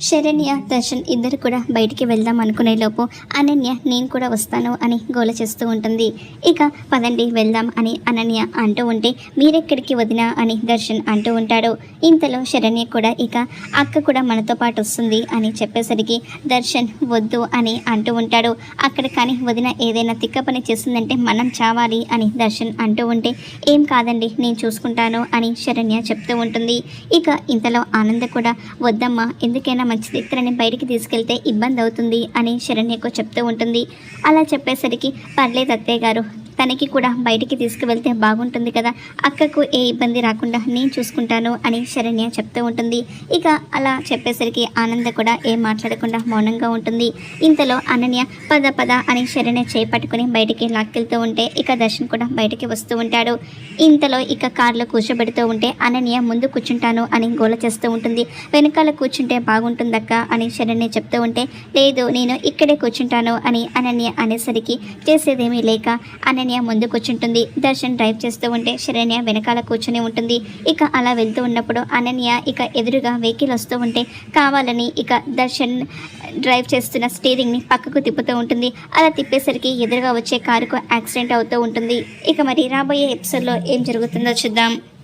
శరణ్య దర్శన్ ఇద్దరు కూడా బయటికి వెళ్దాం అనుకునే లోపు అనన్య నేను కూడా వస్తాను అని గోల చేస్తూ ఉంటుంది. ఇక పదండి వెళ్దాం అని అనన్య అంటూ ఉంటే మీరెక్కడికి వదినా? అని దర్శన్ అంటూ ఉంటాడు. ఇంతలో శరణ్య కూడా ఇక అక్క కూడా మనతో పాటు వస్తుంది అని చెప్పేసరికి దర్శన్ వద్దు అని అంటూ ఉంటాడు. అక్కడ కానీ వదిన ఏదైనా తిక్క పని చేసిందంటే మనం చావాలి అని దర్శన్ అంటూ ఉంటే ఏం కాదండి నేను చూసుకుంటాను అని శరణ్య చెప్తూ ఉంటుంది. ఇక ఇంతలో ఆనంద కూడా వద్దమ్మా ఎందుకైనా మంచి చిత్రాన్ని బయటికి తీసుకెళ్తే ఇబ్బంది అవుతుంది అని శరణ్యకు చెప్తూ ఉంటుంది. అలా చెప్పేసరికి పర్లేదు అత్తయ్య గారు తనకి కూడా బయటికి తీసుకువెళ్తే బాగుంటుంది కదా. అక్కకు ఏ ఇబ్బంది రాకుండా నేను చూసుకుంటాను అని శరణ్య చెప్తూ ఉంటుంది. ఇక అలా చెప్పేసరికి ఆనంద కూడా ఏం మాట్లాడకుండా మౌనంగా ఉంటుంది. ఇంతలో అనన్య పద పద అని శరణ్య చేపట్టుకుని బయటికి లాక్కెళ్తూ ఉంటే ఇక దర్శన్ కూడా బయటికి వస్తూ ఉంటాడు. ఇంతలో ఇక కారులో కూర్చోబెడుతూ ఉంటే అనన్య ముందు కూర్చుంటాను అని గోల చేస్తూ ఉంటుంది. వెనకాల కూర్చుంటే బాగుంటుందక్క అని శరణ్య చెప్తూ ఉంటే లేదు నేను ఇక్కడే కూర్చుంటాను అని అనన్య అనేసరికి చేసేదేమీ లేక అనన్య ముందు కూర్చుంటుంది దర్శన్ డ్రైవ్ చేస్తూ ఉంటే శరణ్య వెనకాల కూర్చుని ఉంటుంది. ఇక అలా వెళ్తూ ఉన్నప్పుడు అనన్య ఇక ఎదురుగా వెహికల్ వస్తూ ఉంటే కావాలని ఇక దర్శన్ డ్రైవ్ చేస్తున్న స్టీరింగ్ని పక్కకు తిప్పుతూ ఉంటుంది. అలా తిప్పేసరికి ఎదురుగా వచ్చే కారుకు యాక్సిడెంట్ అవుతూ ఉంటుంది. ఇక మరి రాబోయే ఎపిసోడ్లో ఏం జరుగుతుందో చూద్దాం.